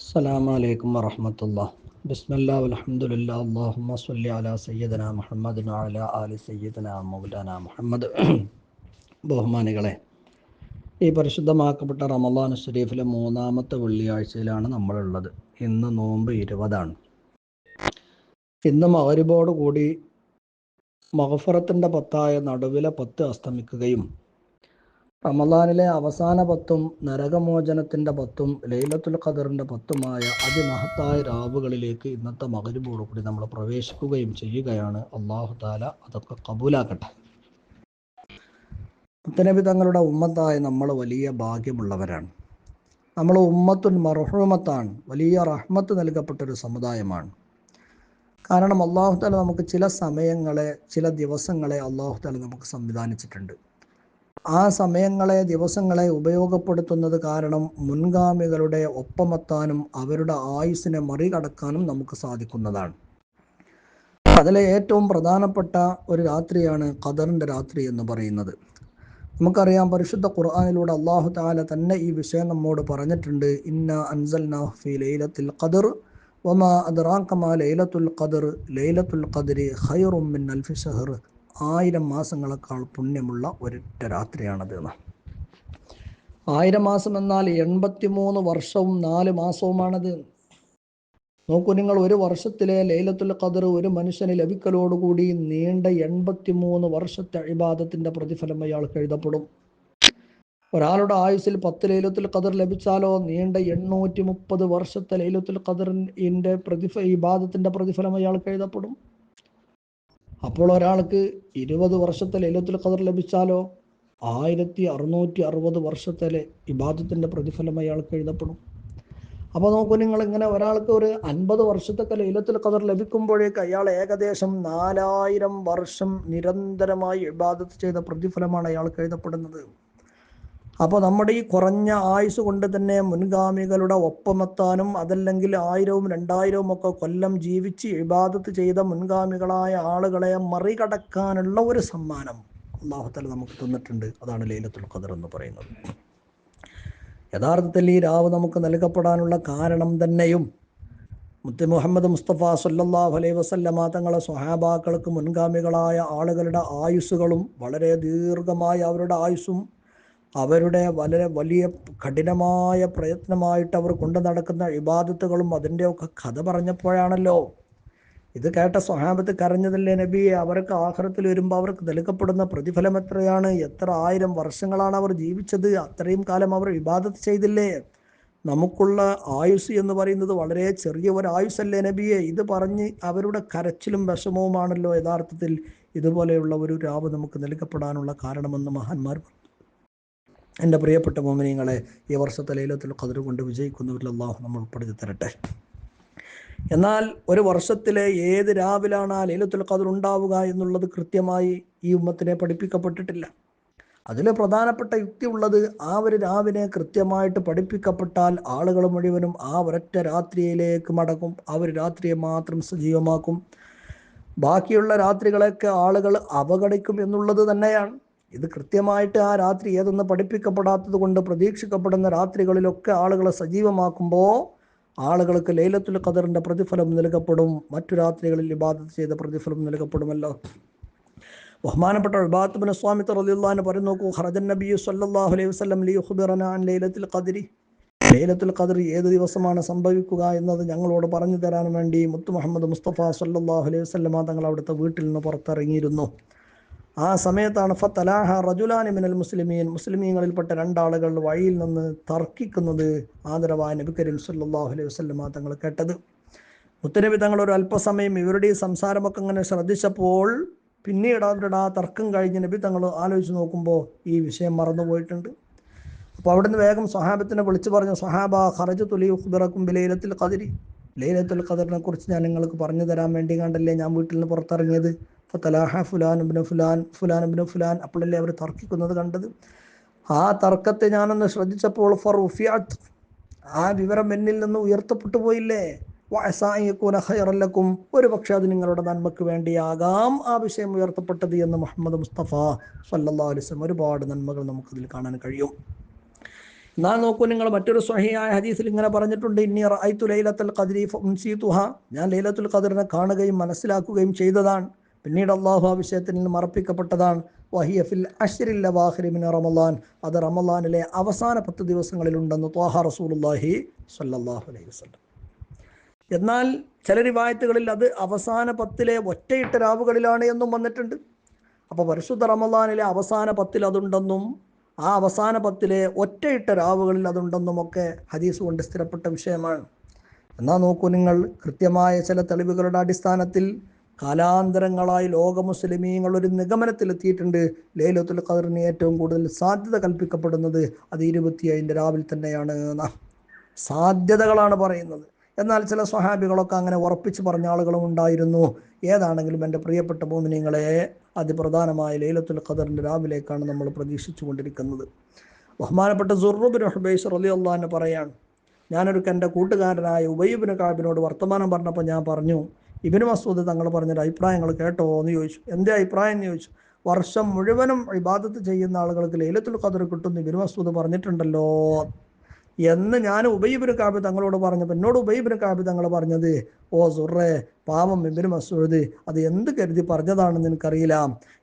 السلام عليكم ورحمة الله بسم الله والحمد لله اللهم صل على سيدنا محمد وعلى آل سيدنا മൗലാന മുഹമ്മദ് ബഹുമാനികളെ ഈ പരിശുദ്ധമാക്കപ്പെട്ട റമദാൻ ഷരീഫിലെ മൂന്നാമത്തെ വെള്ളിയാഴ്ചയിലാണ് നമ്മളുള്ളത് ഇന്ന് നോമ്പ് ഇരുപതാണ് ഇന്ന് മകരിബോട് കൂടി മഹഫറത്തിൻ്റെ പത്തായ നടുവിലെ പത്ത് അസ്തമിക്കുകയും റമദാനിലെ അവസാന പത്തും നരകമോചനത്തിന്റെ പത്തും ലൈലത്തുൽ ഖദറിന്റെ പത്തുമായ അതിമഹത്തായ രാവുകളിലേക്ക് ഇന്നത്തെ മകരിബോട് കൂടി നമ്മൾ പ്രവേശിക്കുകയും ചെയ്യുകയാണ്. അള്ളാഹു താല അതൊക്കെ കബൂലാക്കട്ടെ. മുത്തനബി തങ്ങളുടെ ഉമ്മത്തായ നമ്മൾ വലിയ ഭാഗ്യമുള്ളവരാണ്. നമ്മൾ ഉമ്മത്തുൻ മർഹൂമത്താണ്. വലിയ റഹ്മത്ത് നൽകപ്പെട്ടൊരു സമുദായമാണ്. കാരണം അള്ളാഹു താല നമുക്ക് ചില സമയങ്ങളെ ചില ദിവസങ്ങളെ അള്ളാഹു താല നമുക്ക് സംവിധാനിച്ചിട്ടുണ്ട്. ആ സമയങ്ങളെ ദിവസങ്ങളെ ഉപയോഗപ്പെടുത്തുന്നത് കാരണം മുൻഗാമികളുടെ ഒപ്പമെത്താനും അവരുടെ ആയുസ്സിനെ മറികടക്കാനും നമുക്ക് സാധിക്കുന്നതാണ്. അതിലെ ഏറ്റവും പ്രധാനപ്പെട്ട ഒരു രാത്രിയാണ് ഖദറിന്റെ രാത്രി എന്ന് പറയുന്നത്. നമുക്കറിയാം പരിശുദ്ധ ഖുർആാനിലൂടെ അള്ളാഹു താല തന്നെ ഈ വിഷയം നമ്മോട് പറഞ്ഞിട്ടുണ്ട്. ഇന്ന അൻസൽ നഹ്ഫി ലൈലത്തിൽ ഖദർ വമാ അദ്റാക്കമാ ലൈലത്തുൽ ഖദർ ലൈലത്തുൽ ഖദരി ഖൈറും മിൻ അൽഫി ഷഹർ ആയിരം മാസങ്ങളെക്കാൾ പുണ്യമുള്ള ഒരൊറ്റ രാത്രിയാണത് എന്ന്. ആയിരം മാസം എന്നാൽ എൺപത്തി മൂന്ന് വർഷവും നാല് മാസവുമാണത്. നോക്കൂ നിങ്ങൾ ഒരു വർഷത്തിലെ ലൈലത്തുൽ ഖദർ ഒരു മനുഷ്യന് ലഭിക്കലോടുകൂടി നീണ്ട എൺപത്തി മൂന്ന് വർഷത്തെ അഴിബാദത്തിന്റെ പ്രതിഫലം അയാൾക്ക് എഴുതപ്പെടും. ഒരാളുടെ ആയുസ്സിൽ പത്ത് ലൈലത്തുൽ ഖദർ ലഭിച്ചാലോ നീണ്ട എണ്ണൂറ്റി മുപ്പത് വർഷത്തെ ലൈലത്തുൽ ഖദറിന്റെ പ്രതിഫ ഇബാദത്തിന്റെ പ്രതിഫലം അയാൾക്ക് എഴുതപ്പെടും. അപ്പോൾ ഒരാൾക്ക് ഇരുപത് വർഷത്തെ ലൈലത്തുൽ ഖദർ ലഭിച്ചാലോ? ആയിരത്തി അറുന്നൂറ്റി അറുപത് വർഷത്തെ ഇബാദത്തിന്റെ പ്രതിഫലം അയാൾക്ക് എഴുതപ്പെടും. അപ്പോൾ നോക്കൂ നിങ്ങൾ ഇങ്ങനെ ഒരാൾക്ക് ഒരു അൻപത് വർഷത്തൊക്കെ ലൈലത്തുൽ ഖദർ ലഭിക്കുമ്പോഴേക്ക് അയാൾ ഏകദേശം നാലായിരം വർഷം നിരന്തരമായി ഇബാദത്ത് ചെയ്ത പ്രതിഫലമാണ് അയാൾക്ക് എഴുതപ്പെടുന്നത്. അപ്പോൾ നമ്മുടെ ഈ കുറഞ്ഞ ആയുസ് കൊണ്ട് തന്നെ മുൻഗാമികളുടെ ഒപ്പമെത്താനും അതല്ലെങ്കിൽ ആയിരവും രണ്ടായിരവും ഒക്കെ കൊല്ലം ജീവിച്ച് ഇബാദത്ത് ചെയ്ത മുൻഗാമികളായ ആളുകളെ മറികടക്കാനുള്ള ഒരു സമ്മാനം അള്ളാഹുത്തല നമുക്ക് തന്നിട്ടുണ്ട്. അതാണ് ലൈലത്തുൽ ഖദർ എന്ന് പറയുന്നത്. യഥാർത്ഥത്തിൽ ഈ രാവ് നമുക്ക് നൽകപ്പെടാനുള്ള കാരണം തന്നെയും മുത്തി മുഹമ്മദ് മുസ്തഫ സല്ലാഹു അലൈ വസല്ലമ തങ്ങളെ സ്വഹാബാക്കൾക്ക് മുൻഗാമികളായ ആളുകളുടെ ആയുസ്സുകളും വളരെ ദീർഘമായ അവരുടെ ആയുസ്സും അവരുടെ വളരെ വലിയ കഠിനമായ പ്രയത്നമായിട്ട് അവർ കൊണ്ടു നടക്കുന്ന ഇബാദത്തുകളും അതിന്റെയൊക്കെ കഥ പറഞ്ഞപ്പോഴാണല്ലോ. ഇത് കേട്ട സ്വഹാബത്ത് കരഞ്ഞതല്ലേ നബിയെ? അവർക്ക് ആഹ്റത്തിൽ വരുമ്പോൾ അവർക്ക് നൽകപ്പെടുന്ന പ്രതിഫലം എത്രയാണ്? എത്ര ആയിരം വർഷങ്ങളാണ് അവർ ജീവിച്ചത്? അത്രയും കാലം അവർ ഇബാദത്ത് ചെയ്തില്ലേ? നമുക്കുള്ള ആയുസ് എന്ന് പറയുന്നത് വളരെ ചെറിയ ഒരു ആയുസല്ലേ നബിയെ? ഇത് പറഞ്ഞ് അവരുടെ കരച്ചിലും വിഷമവുമാണല്ലോ യഥാർത്ഥത്തിൽ. ഇതുപോലെയുള്ള ഒരു രാവ് നമുക്ക് നൽകപ്പെടാനുള്ള കാരണമെന്ന് മഹാന്മാർ പറഞ്ഞു എന്റെ പ്രിയപ്പെട്ട മോമിനിയങ്ങളെ ഈ വർഷത്തെ ലൈലത്തിൽ ഖദർ കൊണ്ട് വിജയിക്കുന്നവരിൽ അള്ളാഹു നമ്മൾ ഉൾപ്പെടുത്തി തരട്ടെ. എന്നാൽ ഒരു വർഷത്തിലെ ഏത് രാവിലാണ് ആ ലൈലത്തുൽ ഖദർ ഉണ്ടാവുക എന്നുള്ളത് കൃത്യമായി ഈ ഉമ്മത്തിനെ പഠിപ്പിക്കപ്പെട്ടിട്ടില്ല. അതിൽ പ്രധാനപ്പെട്ട യുക്തി ഉള്ളത് ആ ഒരു രാവിനെ കൃത്യമായിട്ട് പഠിപ്പിക്കപ്പെട്ടാൽ ആളുകൾ മുഴുവനും ആ ഒരൊറ്റ രാത്രിയിലേക്ക് മടങ്ങും ആ ഒരു രാത്രിയെ മാത്രം സജീവമാക്കും. ബാക്കിയുള്ള രാത്രികളെയൊക്കെ ആളുകൾ അവഗണിക്കും എന്നുള്ളത് തന്നെയാണ്. ഇത് കൃത്യമായിട്ട് ആ രാത്രി ഏതൊന്ന് പഠിപ്പിക്കപ്പെടാത്തത് കൊണ്ട് പ്രതീക്ഷിക്കപ്പെടുന്ന രാത്രികളിലൊക്കെ ആളുകളെ സജീവമാക്കുമ്പോൾ ആളുകൾക്ക് ലൈലത്തുൽ ഖദറിന്റെ പ്രതിഫലം നൽകപ്പെടും. മറ്റു രാത്രികളിൽ ഇബാദത്ത് ചെയ്ത പ്രതിഫലം നൽകപ്പെടുമല്ലോ. ബഹുമാനപ്പെട്ട ഉബാത്തുബിൻ സ്വാമി റലിയുള്ളഹാന് പറഞ്ഞു നോക്കൂ ഹറജൻ നബി സല്ലാഹു അലൈഹി വസ്ലം ലി ഹുബിറനാൻ ലൈലത്തുൽ ഖദരി. ലൈലത്തുൽ ഖദർ ഏത് ദിവസമാണ് സംഭവിക്കുക എന്നത് ഞങ്ങളോട് പറഞ്ഞു തരാൻ വേണ്ടി മുത്തു മുഹമ്മദ് മുസ്തഫ സല്ലാഹു അലൈഹി വസ്ലമ തങ്ങൾ അവിടുത്തെ വീട്ടിൽ നിന്ന് പുറത്തിറങ്ങിയിരുന്നു. ആ സമയത്താണ് ഫത്തലാഹ റജുലാനി മിനൽ മുസ്ലിമീൻ. മുസ്ലിമീങ്ങളിൽപ്പെട്ട രണ്ടാളുകൾ വഴിയിൽ നിന്ന് തർക്കിക്കുന്നത് ആദരവായ നബി കരീം സല്ലാഹു അലൈഹി വസ്ലമ തങ്ങൾ കേട്ടത്. മുത്തനബി തങ്ങൾ ഒരു അല്പസമയം ഇവരുടെ ഈ സംസാരമൊക്കെ ഇങ്ങനെ ശ്രദ്ധിച്ചപ്പോൾ പിന്നീട് അവരുടെ ആ തർക്കം കഴിഞ്ഞ് നബി തങ്ങൾ ആലോചിച്ച് നോക്കുമ്പോൾ ഈ വിഷയം മറന്നുപോയിട്ടുണ്ട് അപ്പോൾ അവിടുന്ന് വേഗം സ്വഹാബത്തിനെ വിളിച്ചു പറഞ്ഞു സ്വഹാബ ഖറജ് തുലി ഉഖ്ബിറക്കും ലൈലത്തിൽ ഖദരി. ലൈലത്തുൽ ഖദറിനെ കുറിച്ച് ഞാൻ നിങ്ങൾക്ക് പറഞ്ഞു തരാൻ വേണ്ടി കണ്ടല്ലേ ഞാൻ വീട്ടിൽ നിന്ന് പുറത്തിറങ്ങിയത്? ഫലാഹ ഫുലാൻ ഇബ്നു ഫുലാൻ ഫുലാൻ ഇബ്നു ഫുലാൻ. അപ്പോഴല്ലേ അവർ തർക്കിക്കുന്നത് കണ്ടത്? ആ തർക്കത്തെ ഞാനൊന്ന് ശ്രദ്ധിച്ചപ്പോൾ ഫർ ആ വിവരം എന്നിൽ നിന്ന് ഉയർത്തപ്പെട്ടു പോയില്ലേ? ഖൈറല്ലക്കും ഒരു പക്ഷേ അത് നിങ്ങളുടെ നന്മക്ക് വേണ്ടിയാകാം ആ വിഷയം ഉയർത്തപ്പെട്ടത് എന്ന് മുഹമ്മദ് മുസ്തഫ സല്ലാ അലിസ്ലം ഒരുപാട് നന്മകൾ നമുക്കതിൽ കാണാൻ കഴിയും. എന്നാൽ നോക്കൂ നിങ്ങൾ മറ്റൊരു സ്വഹിയായ ഹദീസിൽ ഇങ്ങനെ പറഞ്ഞിട്ടുണ്ട്. ഇന്നി റഅയ്തു ലൈലത്തുൽ ഖദ്രി ഫഉൻസിതുഹ ഞാൻ ലൈലത്തുൽ ഖദ്റിനെ കാണുകയും മനസ്സിലാക്കുകയും ചെയ്തതാണ്. പിന്നീട് അള്ളാഹു ആ വിഷയത്തിൽ നിന്ന് മറപ്പിക്കപ്പെട്ടതാണ്. വഹിയ ഫിൽ അവാഖിരി റമലാൻ. അത് റമലാനിലെ അവസാന പത്ത് ദിവസങ്ങളിലുണ്ടെന്ന് ത്വാഹ റസൂലുള്ളാഹി സല്ലാഹു അലൈഹി വസ്ലം എന്നാൽ ചില റിവായത്തുകളിൽ അത് അവസാന പത്തിലെ ഒറ്റയിട്ട രാവുകളിലാണ് എന്നും വന്നിട്ടുണ്ട്. അപ്പോൾ പരിശുദ്ധ റമലാനിലെ അവസാന പത്തിൽ അതുണ്ടെന്നും ആ അവസാന പത്തിലെ ഒറ്റയിട്ട രാവുകളിൽ അതുണ്ടെന്നും ഒക്കെ ഹദീസ് കൊണ്ട് സ്ഥിരപ്പെട്ട വിഷയമാണ്. എന്നാൽ നോക്കൂ നിങ്ങൾ കൃത്യമായ ചില തെളിവുകളുടെ അടിസ്ഥാനത്തിൽ കാലാന്തരങ്ങളായി ലോക മുസ്ലിമീങ്ങൾ ഒരു നിഗമനത്തിലെത്തിയിട്ടുണ്ട്. ലൈലത്തുൽ ഖദറിന് ഏറ്റവും കൂടുതൽ സാധ്യത കൽപ്പിക്കപ്പെടുന്നത് അത് ഇരുപത്തിയേഴിന്റെ രാവിലെ തന്നെയാണ് സാധ്യതകളാണ് പറയുന്നത്. എന്നാൽ ചില സ്വഹാബികളൊക്കെ അങ്ങനെ ഉറപ്പിച്ച് പറഞ്ഞ ആളുകളും ഉണ്ടായിരുന്നു. ഏതാണെങ്കിലും എന്റെ പ്രിയപ്പെട്ട ഭൂമിനിങ്ങളെ അതിപ്രധാനമായ ലൈലത്തുൽ ഖദറിന്റെ രാവിലേക്കാണ് നമ്മൾ പ്രതീക്ഷിച്ചു കൊണ്ടിരിക്കുന്നത് ബഹുമാനപ്പെട്ട സുറുബിൻ ഹുബൈസ് റലി അള്ളഹാന്ന് പറയാണ് ഞാനൊരു എന്റെ കൂട്ടുകാരനായ ഉബയ്യബിന് കാബിനോട് വർത്തമാനം പറഞ്ഞപ്പോൾ ഞാൻ പറഞ്ഞു ഇബിന് മസൂദ് തങ്ങൾ പറഞ്ഞൊരു അഭിപ്രായങ്ങൾ കേട്ടോ എന്ന് ചോദിച്ചു. എന്റെ അഭിപ്രായം എന്ന് ചോദിച്ചു. വർഷം മുഴുവനും ഇബാദത്ത് ചെയ്യുന്ന ആളുകൾക്ക് ലൈലത്തുൽ ഖദർ കിട്ടുന്നു ഇബിന് മസൂദ് പറഞ്ഞിട്ടുണ്ടല്ലോ. എന്ന് ഞാൻ ഉബൈബിന് കാബി തങ്ങളോട് പറഞ്ഞപ്പോൾ എന്നോട് ഉബൈബിന് കാബി തങ്ങൾ പറഞ്ഞത് ഓ സുറേ പാവം ഇബിന് മസൂദ് അത് എന്ത് കരുതി പറഞ്ഞതാണെന്ന് എനിക്കറിയില്ല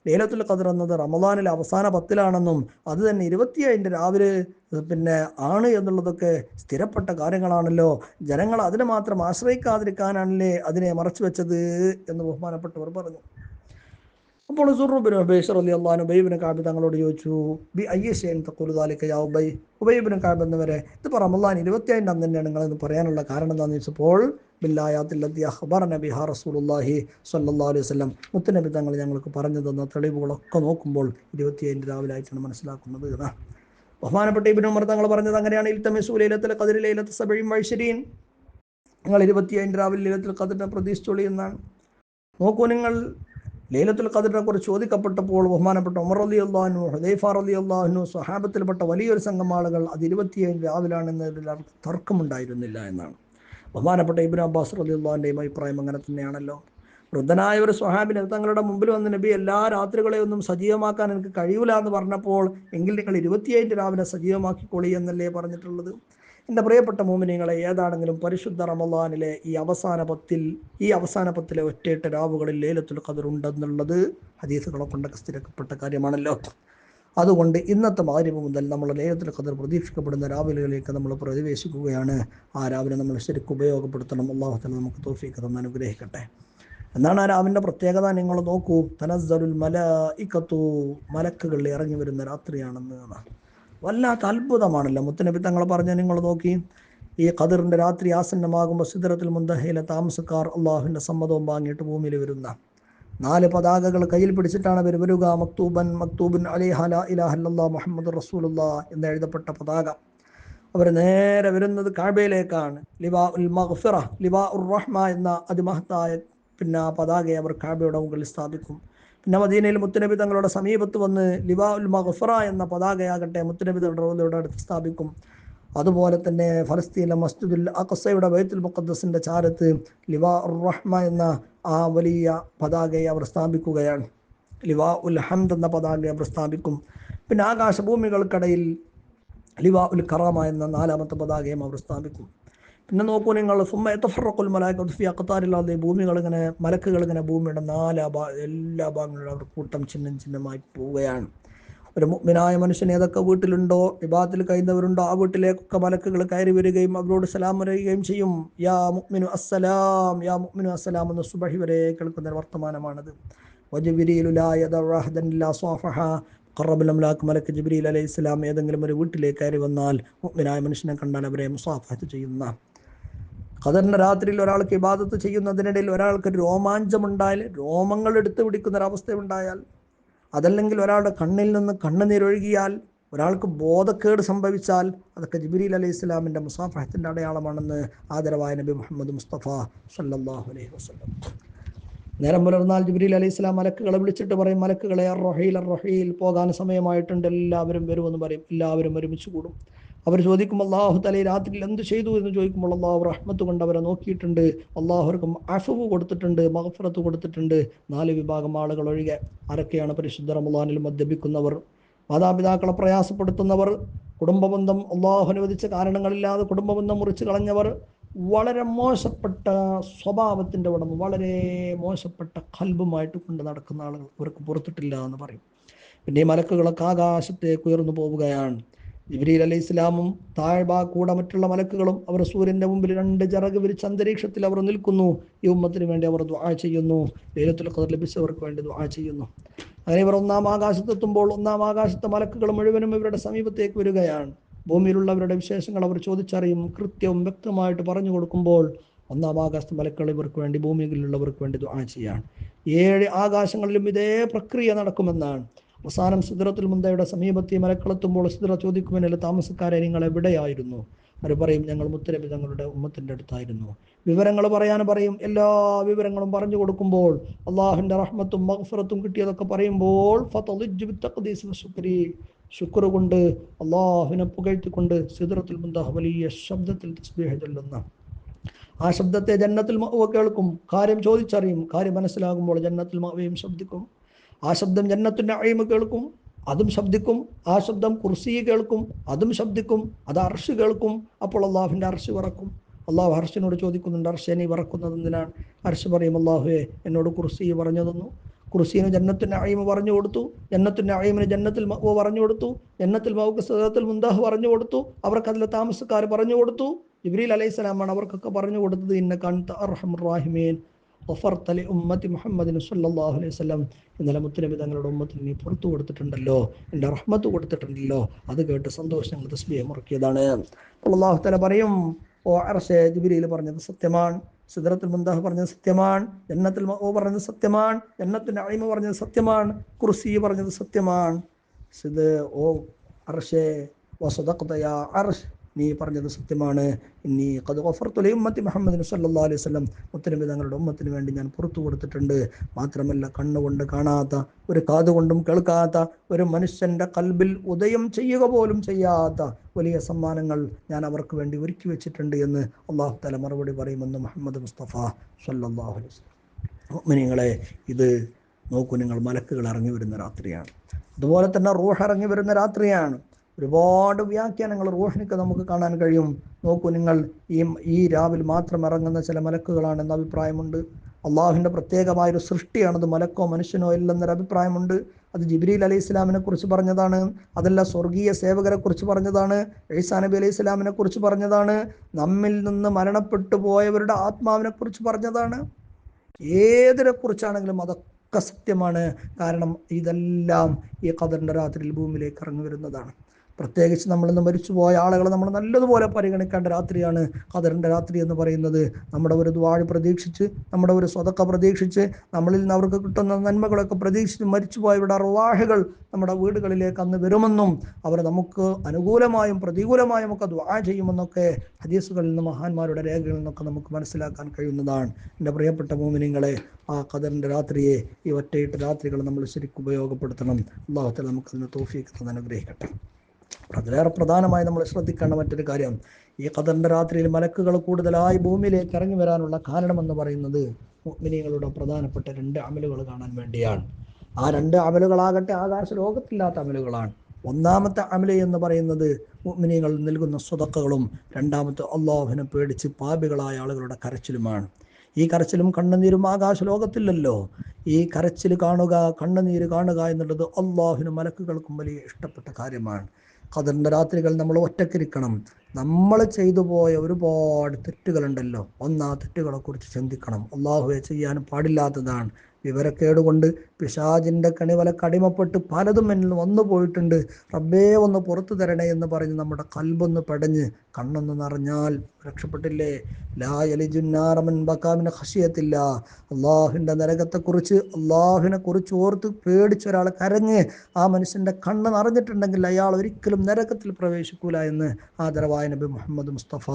ലൈലത്തുൽ ഖദർ എന്നത് റമദാനിലെ അവസാന പത്തിലാണെന്നും അത് തന്നെ ഇരുപത്തിയേഴിന്റെ രാവിലെ പിന്നെ ആണ് എന്നുള്ളതൊക്കെ സ്ഥിരപ്പെട്ട കാര്യങ്ങളാണല്ലോ. ജനങ്ങൾ അതിനെ മാത്രം ആശ്രയിക്കാതിരിക്കാനാണല്ലേ അതിനെ മറച്ചു വെച്ചത്? എന്ന് ബഹുമാനപ്പെട്ടവർ പറഞ്ഞു. അപ്പോൾ സുറുബിൻ ഉബൈഷർ അലി അള്ളഹാൻ ഉബൈബിന് കാബി തങ്ങളോട് ചോദിച്ചു ബി അയ്യഷേൻ തക്കുലുദാലിക്ക യാ ഉബൈ? ഉബൈബിന് കാബ് എന്നിവരെ ഇതിപ്പോൾ റമല്ലാൻ ഇരുപത്തിയേഴിന്റെ അന്ന് തന്നെയാണ് നിങ്ങൾ പറയാനുള്ള കാരണം എന്താണെന്ന് വെച്ചപ്പോൾ ബില്ലായാത്തില്ലത്തി അഖ്ബർ നബി ഹാ റസൂലുള്ളാഹി സ്വല്ലല്ലാഹു അലൈഹി വസല്ലം. മുത്തനബി തങ്ങൾ ഞങ്ങൾക്ക് പറഞ്ഞു തന്ന തെളിവുകളൊക്കെ നോക്കുമ്പോൾ ഇരുപത്തിയേഴ് രാവിലെ ആയിട്ടാണ് മനസ്സിലാക്കുന്നത് എന്നാ ബഹുമാനപ്പെട്ട ഇബിൻ ഉമർ തങ്ങൾ പറഞ്ഞത് അങ്ങനെയാണ് ഇൽത്തമിസു ലൈലത്തിൽ കതിരി ലൈലത്ത് സബഴിയും വൈശരീൻ. നിങ്ങൾ ഇരുപത്തിയേഴിന്റെ രാവിലെ ലൈലത്തിൽ കതിരിനെ പ്രതീക്ഷിച്ചോളി എന്നാണ്. നോക്കൂ നിങ്ങൾ ലൈലത്തുൽ ഖദറിനെ കുറിച്ച് ചോദിക്കപ്പെട്ടപ്പോൾ ബഹുമാനപ്പെട്ട ഉമർ അലി അള്ളാഹുനു ഹുദൈഫ അലി അള്ളാഹുനു സ്വഹാബത്തിൽപ്പെട്ട വലിയൊരു സംഘം ആളുകൾ അത് ഇരുപത്തിയേഴ് രാവിലാണെന്നതിൽ തർക്കമുണ്ടായിരുന്നില്ല എന്നാണ്. ബഹുമാനപ്പെട്ട ഇബിൻ അബ്ബാസ് അലി അള്ളാഹിന്റെയും അഭിപ്രായം അങ്ങനെ തന്നെയാണല്ലോ. വൃദ്ധനായ ഒരു സ്വഹാബിന് തങ്ങളുടെ മുമ്പിൽ വന്ന് നബി എല്ലാ രാത്രികളെ ഒന്നും സജീവമാക്കാൻ എനിക്ക് കഴിയൂല എന്ന് പറഞ്ഞപ്പോൾ എങ്കിൽ നിങ്ങൾ ഇരുപത്തിയേഴ് രാവിലെ സജീവമാക്കിക്കൊള്ളി എന്നല്ലേ പറഞ്ഞിട്ടുള്ളത്? എന്റെ പ്രിയപ്പെട്ട മോമിനിങ്ങളെ ഏതാണെങ്കിലും പരിശുദ്ധ റമദാനിലെ ഈ അവസാന പത്തിൽ ഈ അവസാന പത്തിലെ ഒറ്റയെട്ട് രാവുകളിൽ ലേലത്തുൽ ഖദർ ഉണ്ടെന്നുള്ളത് ഹദീസുകളെ കൊണ്ടൊക്കെ സ്ഥിരപ്പെട്ട കാര്യമാണല്ലോ. അതുകൊണ്ട് ഇന്നത്തെ മാരിവ് മുതൽ നമ്മൾ ലേലത്തുൽ ഖദർ പ്രതീക്ഷിക്കപ്പെടുന്ന രാവിലെകളിലേക്ക് നമ്മൾ പ്രവേശിക്കുകയാണ്. ആ രാവിലെ നമ്മൾ ശരിക്കും ഉപയോഗപ്പെടുത്തണം. അള്ളാഹുത്തല നമുക്ക് തോഫീക്ക് തന്നെ അനുഗ്രഹിക്കട്ടെ. എന്നാണ് ആ രാവിന്റെ പ്രത്യേകത? നിങ്ങൾ നോക്കൂ. തനസ്സറുൽ മല ഇക്കത്തു മലക്കുകൾ ഇറങ്ങി വരുന്ന രാത്രിയാണെന്ന് എന്നാണ് വല്ലാത്ത അത്ഭുതമാണല്ലോ. മുത്തനബി തങ്ങൾ പറഞ്ഞ നിങ്ങൾ നോക്കി. ഈ ഖദറിന്റെ രാത്രി ആസന്നമാകുമ്പോൾ സിദ്ധരത്തിൽ മുന്തഹയിലെ താമസക്കാർ അള്ളാഹുവിന്റെ സമ്മതവും വാങ്ങിയിട്ട് ഭൂമിയിൽ വരുന്ന നാല് പതാകകൾ കയ്യിൽ പിടിച്ചിട്ടാണ് അവർ വരിക. മക്തൂബൻ മക്തൂബിൻ അലിഹല ഇലാഹല്ല മുഹമ്മദ് റസൂലുള്ള എന്ന് എഴുതപ്പെട്ട പതാക. അവർ നേരെ വരുന്നത് കാബയിലേക്കാണ്. ലിബാ ഉൽ മഹ്ഫിറ ലിബാ ഉർ റഹ്മ എന്ന അതിമഹത്തായ പിന്നെ പതാകയെ അവർ കാബയുടെ മുകളിൽ സ്ഥാപിക്കും. പിന്നെ മദീനയിൽ മുത്തുനബി തങ്ങളുടെ സമീപത്ത് വന്ന് ലിവാ ഉൽ മഗ്ഫറ എന്ന പതാകയാകട്ടെ മുത്തുനബി തങ്ങളുടെ അടുത്ത് സ്ഥാപിക്കും. അതുപോലെ തന്നെ ഫലസ്തീനിലെ മസ്ജിദുൽ അഖസയുടെ ബൈത്തുൽ മുഖദ്ദസിന്റെ ചാരത്ത് ലിവാ ഉർ റഹ്മ എന്ന ആ വലിയ പതാകയെ അവർ സ്ഥാപിക്കുകയാണ്. ലിവാ ഉൽ ഹംദ് എന്ന പതാകയെ അവർ സ്ഥാപിക്കും. പിന്നെ ആകാശഭൂമികൾക്കിടയിൽ ലിവാ ഉൽ കറാമ എന്ന നാലാമത്തെ പതാകയും അവർ സ്ഥാപിക്കും. പിന്നെ നോക്കൂ നിങ്ങൾ സുമ്മ ഭൂമികൾ ഇങ്ങനെ മലക്കുകൾ ഇങ്ങനെ ഭൂമിയുടെ നാലാ ഭാ എല്ലാ ഭാഗങ്ങളിലും അവർ കൂട്ടം ചിഹ്നം ചിഹ്നമായി പോവുകയാണ്. ഒരു മുഗ്മിനായ മനുഷ്യൻ ഏതൊക്കെ വീട്ടിലുണ്ടോ വിഭാഗത്തിൽ കഴിയുന്നവരുണ്ടോ ആ വീട്ടിലേക്കൊക്കെ മലക്കുകൾ കയറി വരികയും അവരോട് സലാം വരികയും ചെയ്യും. യാ മുഗ്മിനു അസ്സലാം യാ മുഗ്മിനു അസ്സലാം എന്ന സുബഹി വരെ കേൾക്കുന്ന വർത്തമാനമാണത്. ഖറബുലംലാക്ക് മലക്ക് ജിബ്രീൽ അലൈഹി ഇസ്ലാം ഏതെങ്കിലും ഒരു വീട്ടിലേക്ക് കയറി വന്നാൽ മുഗ്മിനായ മനുഷ്യനെ കണ്ടാൽ അവരെ മുസാഫത്ത് ചെയ്യുന്ന ഖദറിന്റെ രാത്രിയിൽ ഒരാൾക്ക് ഇബാദത്ത് ചെയ്യുന്നതിനിടയിൽ ഒരാൾക്ക് രോമാഞ്ചമുണ്ടായാൽ രോമങ്ങൾ എടുത്തു പിടിക്കുന്ന ഒരവസ്ഥ ഉണ്ടായാൽ അതല്ലെങ്കിൽ ഒരാളുടെ കണ്ണിൽ നിന്ന് കണ്ണുനീരൊഴുകിയാൽ ഒരാൾക്ക് ബോധക്കേട് സംഭവിച്ചാൽ അതൊക്കെ ജിബിരിൽ അലൈഹി ഇസ്ലാമിന്റെ മുസാഫഹത്തിന്റെ അടയാളമാണെന്ന് ആദരവായ നബി മുഹമ്മദ് മുസ്തഫ സല്ലാഹു അലൈഹി വസ്ലം നേരം പുലർന്നാൽ ജിബ്രീൽ അലൈഹി ഇസ്ലാം മലക്കുകളെ വിളിച്ചിട്ട് പറയും മലക്കുകളെ അർ റൊഹീൽ അർ റൊഹീൽ പോകാൻ സമയമായിട്ടുണ്ട് എല്ലാവരും വരുമെന്ന് പറയും എല്ലാവരും ഒരുമിച്ച് കൂടും. അവർ ചോദിക്കും അള്ളാഹു തലേ രാത്രിയിൽ എന്ത് ചെയ്തു എന്ന് ചോദിക്കുമ്പോൾ അള്ളാഹു റഹ്മത്ത് കൊണ്ട് അവരെ നോക്കിയിട്ടുണ്ട്. അള്ളാഹുർക്കും അഫവ് കൊടുത്തിട്ടുണ്ട് മഹഫറത്ത് കൊടുത്തിട്ടുണ്ട്. നാല് വിഭാഗം ആളുകൾ ഒഴികെ ആരൊക്കെയാണ് പരിശുദ്ധ റമദാനിൽ മദ്യപിക്കുന്നവർ? മാതാപിതാക്കളെ പ്രയാസപ്പെടുത്തുന്നവർ കുടുംബബന്ധം അള്ളാഹു അനുവദിച്ച കാരണങ്ങളില്ലാതെ കുടുംബബന്ധം മുറിച്ച് കളഞ്ഞവർ വളരെ മോശപ്പെട്ട സ്വഭാവത്തിന്റെ ഉടമ വളരെ മോശപ്പെട്ട കൽബുമായിട്ട് കൊണ്ട് നടക്കുന്ന ആളുകൾ ഇവർക്ക് പുറത്തിട്ടില്ല എന്ന് പറയും. പിന്നെ ഈ മലക്കുകളൊക്കെ ആകാശത്തേക്ക് ഉയർന്നു പോവുകയാണ്. ജിബ്രീൽ അലൈഹി ഇസ്ലാമും താഴ്ബ കൂടെ മറ്റുള്ള മലക്കുകളും അവർ സൂര്യന്റെ മുമ്പിൽ രണ്ട് ചിറക് വിരിച്ച് അന്തരീക്ഷത്തിൽ അവർ നിൽക്കുന്നു. ഈ ഉമ്മത്തിന് വേണ്ടി അവർ ദ്വാ ചെയ്യുന്നു. ലൈലത്തുൽ ഖദർ ലഭിച്ചവർക്ക് വേണ്ടി ദ്വാ ചെയ്യുന്നു. അങ്ങനെ ഇവർ ഒന്നാം ആകാശത്തെത്തുമ്പോൾ ഒന്നാം ആകാശത്തെ മലക്കുകൾ മുഴുവനും ഇവരുടെ സമീപത്തേക്ക് വരികയാണ്. ഭൂമിയിലുള്ളവരുടെ വിശേഷങ്ങൾ അവർ ചോദിച്ചറിയും കൃത്യവും വ്യക്തമായിട്ട് പറഞ്ഞു കൊടുക്കുമ്പോൾ ഒന്നാം ആകാശത്തെ മലക്കുകൾ ഇവർക്ക് വേണ്ടി ഭൂമിയിലുള്ളവർക്ക് വേണ്ടി ദ്വാ ചെയ്യാണ്. ഏഴ് ആകാശങ്ങളിലും ഇതേ പ്രക്രിയ നടക്കുമെന്നാണ്. അവസാനം സിദ്രത്തുൽ മുന്തയുടെ സമീപത്തെ മലക്കളെത്തുമ്പോൾ സിദ്ര ചോദിക്കുമെന്നല്ല താമസക്കാരെ നിങ്ങൾ എവിടെയായിരുന്നു? അവർ പറയും ഞങ്ങൾ മുത്തരബി തങ്ങളുടെ ഉമ്മത്തിന്റെ അടുത്തായിരുന്നു. വിവരങ്ങൾ പറയാൻ പറയും. എല്ലാ വിവരങ്ങളും പറഞ്ഞു കൊടുക്കുമ്പോൾ അള്ളാഹുവിന്റെ റഹ്മത്തും മഗ്ഫറത്തും കിട്ടിയതൊക്കെ പറയുമ്പോൾ ശുക്ർ കൊണ്ട് അള്ളാഹുവിനെ പുകഴ്ത്തിക്കൊണ്ട് സിദ്രത്തിൽ മുന്തഹ വലിയ ശബ്ദത്തിൽ തസ്ബീഹ് ആ ശബ്ദത്തെ ജന്നത്തിൽ കേൾക്കും. കാര്യം ചോദിച്ചറിയും. കാര്യം മനസ്സിലാകുമ്പോൾ ജന്നത്തിൽ മാവയും ശബ്ദിക്കും. ആ ശബ്ദം ജന്നത്തിന്റെ അഴിമ കേൾക്കും അതും ശബ്ദിക്കും. ആ ശബ്ദം കുർസി കേൾക്കും അതും ശബ്ദിക്കും. അത് അർഷ് കേൾക്കും. അപ്പോൾ അള്ളാഹുവിന്റെ അർഷ് വിറക്കും. അള്ളാഹു ഹർഷിനോട് ചോദിക്കുന്നുണ്ട് അർഷെ നീ വിറക്കുന്നത് എന്തിനാണ്? ഹർഷ് പറയും അള്ളാഹുവെ എന്നോട് കുർസി പറഞ്ഞു തന്നു. കുർസീന് ജന്നത്തിന്റെ അഴിമ പറഞ്ഞു കൊടുത്തു. ജന്നത്തിന്റെ അഴിമിന് ജന്നത്തിൽ മഹു പറഞ്ഞു കൊടുത്തു. ജന്നത്തിൽ മൗക്ക് സദത്തിൽ മുന്താഹ് പറഞ്ഞു കൊടുത്തു. അവർക്ക് അതിലെ താമസക്കാർ പറഞ്ഞു കൊടുത്തു. ജിബ്രീൽ അലൈഹി സ്വലാമാണ് അവർക്കൊക്കെ പറഞ്ഞു കൊടുത്തത് ഇന്ന കൺത അർഹമുറാഹിമീൻ ഒഫർത്തലി ഉമ്മത്തി മുഹമ്മദിന് സല്ലല്ലാഹു അലൈഹി വസല്ലം ഇന്നലെ മുത്തുനബി തങ്ങളുടെ ഉമ്മത്തിന് നീ പുറത്തു കൊടുത്തിട്ടുണ്ടല്ലോ എന്റെ റഹ്മത്ത് കൊടുത്തിട്ടുണ്ടല്ലോ. അത് കേട്ട് സന്തോഷം ഞങ്ങൾ തസ്ബിയെ മുറുക്കിയതാണ്. അള്ളാഹു തല പറയും ഓ അർഷേ ജുബിലിയിൽ പറഞ്ഞത് സത്യമാണ് സിദ്റത്തുൽ മുന്താഹ് പറഞ്ഞത് സത്യമാണ് ജന്നത്തിൽ ഓ പറഞ്ഞത് സത്യമാണ് ജന്നത്തിന്റെ അഴിമ പറഞ്ഞത് സത്യമാണ് കുർസി പറഞ്ഞത് സത്യമാണ്. സിദ് ഓ അർഷേ വസദഖ്തയ അർഷ് നീ പറഞ്ഞത് സത്യമാണ്. നീ കത് ഒഫർത്തുലി ഉമ്മത്തി മുഹമ്മദിന് സല്ലാ അലൈഹി സ്വലം മുത്തനബി തങ്ങളുടെ ഉമ്മത്തിന് വേണ്ടി ഞാൻ പുറത്തു കൊടുത്തിട്ടുണ്ട്. മാത്രമല്ല കണ്ണുകൊണ്ട് കാണാത്ത ഒരു കാതുകൊണ്ടും കേൾക്കാത്ത ഒരു മനുഷ്യന്റെ കൽബിൽ ഉദയം ചെയ്യുക പോലും ചെയ്യാത്ത വലിയ സമ്മാനങ്ങൾ ഞാൻ അവർക്ക് വേണ്ടി ഒരുക്കി വെച്ചിട്ടുണ്ട് എന്ന് അള്ളാഹു തല മറുപടി പറയുമെന്ന് മുഹമ്മദ് മുസ്തഫ സല്ലാഹു അലൈഹി സ്വലം ഇത് നോക്കൂ നിങ്ങൾ മലക്കുകൾ ഇറങ്ങി വരുന്ന രാത്രിയാണ്. അതുപോലെ തന്നെ റൂഹ് ഇറങ്ങി വരുന്ന രാത്രിയാണ്. ഒരുപാട് വ്യാഖ്യാനങ്ങൾ റോഷനിക്ക് നമുക്ക് കാണാൻ കഴിയും. നോക്കൂ നിങ്ങൾ ഈ ഈ രാവിൽ മാത്രം ഇറങ്ങുന്ന ചില മലക്കുകളാണെന്ന അഭിപ്രായമുണ്ട്. അള്ളാഹുവിന്റെ പ്രത്യേകമായൊരു സൃഷ്ടിയാണത് മലക്കോ മനുഷ്യനോ ഇല്ലെന്നൊരു അഭിപ്രായമുണ്ട്. അത് ജിബ്രീൽ അലൈഹി ഇസ്ലാമിനെ കുറിച്ച് പറഞ്ഞതാണ്. അതല്ല സ്വർഗീയ സേവകരെ കുറിച്ച് പറഞ്ഞതാണ്. ഈസാ നബി അലൈഹി ഇസ്ലാമിനെ കുറിച്ച് പറഞ്ഞതാണ്. നമ്മിൽ നിന്ന് മരണപ്പെട്ടു പോയവരുടെ ആത്മാവിനെ കുറിച്ച് പറഞ്ഞതാണ്. ഏതിനെ കുറിച്ചാണെങ്കിലും അതൊക്കെ സത്യമാണ്. കാരണം ഇതെല്ലാം ഈ കഥറിന്റെ രാത്രിയിൽ ഭൂമിയിലേക്ക് ഇറങ്ങി വരുന്നതാണ്. പ്രത്യേകിച്ച് നമ്മളിന്ന് മരിച്ചുപോയ ആളുകളെ നമ്മൾ നല്ലതുപോലെ പരിഗണിക്കേണ്ട രാത്രിയാണ് ഖദറിന്റെ രാത്രി എന്ന് പറയുന്നത്. നമ്മുടെ ഒരു ദ്വാഴ് പ്രതീക്ഷിച്ച് നമ്മുടെ ഒരു സ്വതക്ക പ്രതീക്ഷിച്ച് നമ്മളിൽ നിന്ന് അവർക്ക് കിട്ടുന്ന നന്മകളൊക്കെ പ്രതീക്ഷിച്ച് മരിച്ചുപോയവരുടെ അറുവാഹകൾ നമ്മുടെ വീടുകളിലേക്ക് അന്ന് വരുമെന്നും അവർ നമുക്ക് അനുകൂലമായും പ്രതികൂലമായും ഒക്കെ ദ്വാ ചെയ്യുമെന്നൊക്കെ ഹദീസുകളിൽ നിന്ന് മഹാന്മാരുടെ രേഖകളിൽ നിന്നൊക്കെ നമുക്ക് മനസ്സിലാക്കാൻ കഴിയുന്നതാണ്. എന്റെ പ്രിയപ്പെട്ട മോമിനിങ്ങളെ ആ ഖദറിന്റെ രാത്രിയെ ഈ ഒറ്റയിട്ട് രാത്രികൾ നമ്മൾ ശരിക്കും ഉപയോഗപ്പെടുത്തണം. അള്ളാഹുത്തല നമുക്ക് അതിന് തന്നെ അനുഗ്രഹിക്കട്ടെ. അതിലേറെ പ്രധാനമായി നമ്മൾ ശ്രദ്ധിക്കേണ്ട മറ്റൊരു കാര്യം ഈ ഖദറിന്റെ രാത്രിയിൽ മലക്കുകൾ കൂടുതലായി ഭൂമിയിലേക്ക് ഇറങ്ങി വരാനുള്ള കാരണമെന്ന് പറയുന്നത് മുഅ്മിനീങ്ങളുടെ പ്രധാനപ്പെട്ട രണ്ട് അമലുകൾ കാണാൻ വേണ്ടിയാണ്. ആ രണ്ട് അമലുകളാകട്ടെ ആകാശ ലോകത്തില്ലാത്ത അമലുകളാണ്. ഒന്നാമത്തെ അമല എന്ന് പറയുന്നത് മുഅ്മിനീങ്ങൾ നൽകുന്ന സ്വതക്കകളും രണ്ടാമത്തെ അള്ളാഹുവിനെ പേടിച്ച് പാപികളായ ആളുകളുടെ കരച്ചിലുമാണ്. ഈ കരച്ചിലും കണ്ണുനീരും ആകാശ ലോകത്തില്ലല്ലോ ഈ കരച്ചിൽ കാണുക കണ്ണുനീര് കാണുക എന്നുള്ളത് അള്ളാഹുവിനും മലക്കുകൾക്കും വലിയ ഇഷ്ടപ്പെട്ട കാര്യമാണ്. ഖദറിന്റെ രാത്രികൾ നമ്മൾ ഒറ്റക്കിരിക്കണം. നമ്മൾ ചെയ്തു പോയ ഒരുപാട് തെറ്റുകളുണ്ടല്ലോ. ഒന്നാ തെറ്റുകളെക്കുറിച്ച് ചിന്തിക്കണം. അള്ളാഹുവെ ചെയ്യാൻ പാടില്ലാത്തതാണ്. വിവരക്കേട് കൊണ്ട് പിശാജിന്റെ വല കടിമപ്പെട്ട് പലതും എന്നിൽ വന്നു പോയിട്ടുണ്ട്. റബ്ബേ ഒന്ന് പുറത്തു തരണേ എന്ന് പറഞ്ഞ് നമ്മുടെ കൽബൊന്ന് പെടഞ്ഞ് കണ്ണൊന്ന് നിറഞ്ഞാൽ രക്ഷപ്പെട്ടില്ലേ? ലാ യലിജുന്നാറമൻ ബക്കാമിന് ഹഷിയത്തില്ല അള്ളാഹുവിന്റെ നരകത്തെക്കുറിച്ച് അള്ളാഹുവിനെ കുറിച്ച് ഓർത്ത് പേടിച്ച ഒരാൾ കരഞ്ഞ് ആ മനുഷ്യന്റെ കണ്ണ് നിറഞ്ഞിട്ടുണ്ടെങ്കിൽ അയാൾ ഒരിക്കലും നരകത്തിൽ പ്രവേശിക്കൂല എന്ന് ആദരവായ നബി മുഹമ്മദ് മുസ്തഫ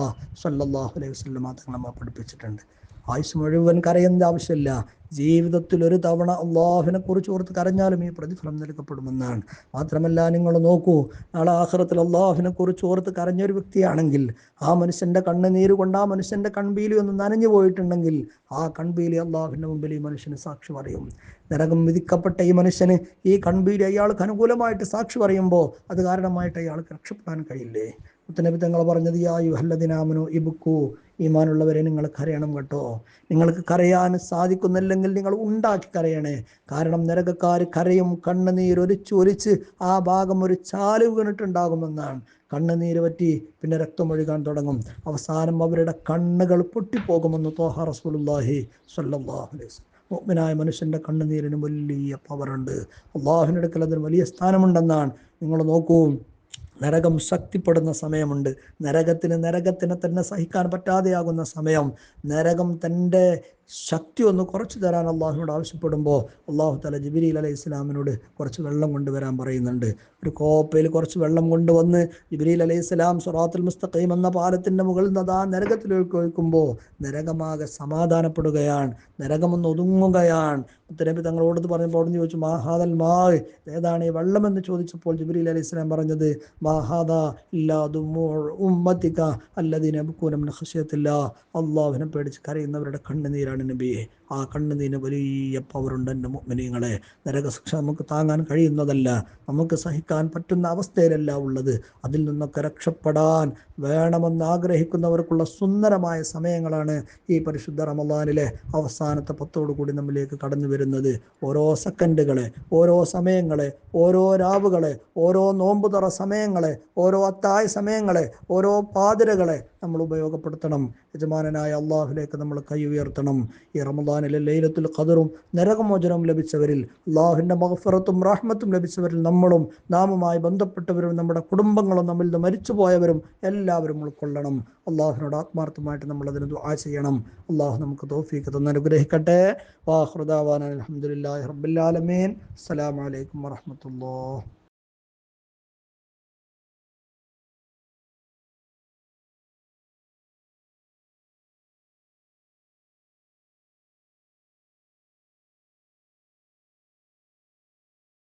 സല്ലാഹു അലൈഹി വസല്ലം തങ്ങൾ നമ്മെ പഠിപ്പിച്ചിട്ടുണ്ട്. ആയുസ് മുഴുവൻ കരയേണ്ട ആവശ്യമില്ല. ജീവിതത്തിൽ ഒരു തവണ അള്ളാഹുവിനെ കുറിച്ച് ഓർത്ത് കരഞ്ഞാലും ഈ പ്രതിഫലം നൽകപ്പെടുമെന്നാണ്. മാത്രമല്ല നിങ്ങൾ നോക്കൂ നാളെ ആഹ്റത്തിൽ അള്ളാഹുവിനെ കുറിച്ച് ഓർത്ത് കരഞ്ഞൊരു വ്യക്തിയാണെങ്കിൽ ആ മനുഷ്യന്റെ കണ്ണുനീര് കൊണ്ട് ആ മനുഷ്യന്റെ കൺപീലി ഒന്ന് നനഞ്ഞു പോയിട്ടുണ്ടെങ്കിൽ ആ കൺപീലി അള്ളാഹുവിന്റെ മുമ്പിൽ ഈ മനുഷ്യന് സാക്ഷി പറയും. നരകം വിധിക്കപ്പെട്ട ഈ മനുഷ്യന് ഈ കൺപീലി അയാൾക്ക് അനുകൂലമായിട്ട് സാക്ഷി പറയുമ്പോൾ അത് കാരണമായിട്ട് അയാൾക്ക് രക്ഷപ്പെടാൻ കഴിയില്ലേ? മുത്തനബി തങ്ങൾ പറഞ്ഞത് യാ യുഹല്ലദിനാമനു ഇബുക്കു ഈമാനുള്ളവരെ നിങ്ങൾ കരയണം കേട്ടോ. നിങ്ങൾക്ക് കരയാൻ സാധിക്കുന്നില്ലെങ്കിൽ നിങ്ങൾ ഉണ്ടാക്കി കരയണേ. കാരണം നരകക്കാർ കരയും കണ്ണുനീർ ഒലിച്ച് ഒലിച്ച് ആ ഭാഗം ഒരു ചാൽ വീണിട്ടുണ്ടാകുമെന്നാണ് കണ്ണുനീര് പറ്റി പിന്നെ രക്തമൊഴുകാൻ തുടങ്ങും. അവസാനം അവരുടെ കണ്ണുകൾ പൊട്ടിപ്പോകുമെന്ന് തോഹ റസൂലുള്ളാഹി സ്വല്ലല്ലാഹു അലൈഹി മനുഷ്യന്റെ കണ്ണുനീരിന് വലിയ പവറുണ്ട് അള്ളാഹുവിനെടുക്കൽ അതിന് വലിയ സ്ഥാനമുണ്ടെന്നാണ്. നിങ്ങൾ നോക്കൂ. നരകം ശക്തിപ്പെടുന്ന സമയമുണ്ട്. നരകത്തിന് നരകത്തിനെ തന്നെ സഹിക്കാൻ പറ്റാതെയാകുന്ന സമയം. നരകം തന്റെ ശക്തി ഒന്ന് കുറച്ച് തരാൻ അള്ളാഹുവിനോട് ആവശ്യപ്പെടുമ്പോൾ അള്ളാഹു തല ജിബിരിൽ അലൈഹി ഇസ്ലാമിനോട് കുറച്ച് വെള്ളം കൊണ്ടുവരാൻ പറയുന്നുണ്ട്. ഒരു കോപ്പയിൽ കുറച്ച് വെള്ളം കൊണ്ടുവന്ന് ജിബിരിൽ അലൈഹി ഇസ്ലാം സുറാത്തുൽ മുസ്തഖീം എന്ന പാലത്തിന്റെ മുകളിൽ നിന്ന് അതാ നരകത്തിലേക്ക് ഒഴിക്കുമ്പോൾ നരകമാകെ സമാധാനപ്പെടുകയാണ്. നരകമൊന്ന് ഒതുങ്ങുകയാണ്. മുത്തനബി തങ്ങളോടത്ത് പറഞ്ഞപ്പോൾ അവിടുന്ന് ചോദിച്ചു മാഹാദൽ മാ? ഏതാണ് ഈ വെള്ളം എന്ന് ചോദിച്ചപ്പോൾ ജിബിരിൽ അലൈഹി ഇസ്ലാം പറഞ്ഞത് ഉമ്മത്തിക്ക അല്ലതിനെ ഖുശയത്തില്ല അള്ളാഹുവിനെ പേടിച്ച് കരയുന്നവരുടെ കണ്ണുനീരാണ് നബിയെ. ആ കണ്ണുനീരിന് വലിയ പവറുണ്ട് എന്റെ മുഗ്മിനീങ്ങളെ നരകശിക്ഷ നമുക്ക് താങ്ങാൻ കഴിയുന്നതല്ല. നമുക്ക് സഹിക്കാൻ പറ്റുന്ന അവസ്ഥയിലല്ല ഉള്ളത്. അതിൽ നിന്നൊക്കെ രക്ഷപ്പെടാൻ വേണമെന്ന് ആഗ്രഹിക്കുന്നവർക്കുള്ള സുന്ദരമായ സമയങ്ങളാണ് ഈ പരിശുദ്ധ റമദാനിലെ അവസാനത്തെ കൂടി നമ്മിലേക്ക് കടന്നു വരുന്നത്. ഓരോ സെക്കൻഡുകളെ ഓരോ സമയങ്ങളെ ഓരോ രാവുകളെ ഓരോ നോമ്പുതറ സമയങ്ങളെ ഓരോ അത്തായ സമയങ്ങളെ ഓരോ പാതിരകളെ നമ്മൾ ഉപയോഗപ്പെടുത്തണം. യജമാനായ അള്ളാഹുലേക്ക് നമ്മൾ കൈ ഉയർത്തണം. ഈ റമദാനിലെ ലൈലത്തുൽ ഖദറും നരകമോചനവും ലഭിച്ചവരിൽ അള്ളാഹുവിന്റെ മഹഫറത്തും റാഹ്മത്തും ലഭിച്ചവരിൽ നമ്മളും നാമുമായി ബന്ധപ്പെട്ടവരും നമ്മുടെ കുടുംബങ്ങളും നമ്മിൽ നിന്ന് മരിച്ചുപോയവരും എല്ലാവരും ഉൾക്കൊള്ളണം. അള്ളാഹുവിനോട് ആത്മാർത്ഥമായിട്ട് നമ്മൾ അതിന് ദുആ ചെയ്യണം. അള്ളാഹു നമുക്ക് തോഫീക്ക് തന്ന് അനുഗ്രഹിക്കട്ടെ. വാഹൃദാവാൻ അലഹമുല്ലാ റബ്ബുലാലമീൻ അസ്സലാമലൈക്കും വറഹമത്തുള്ള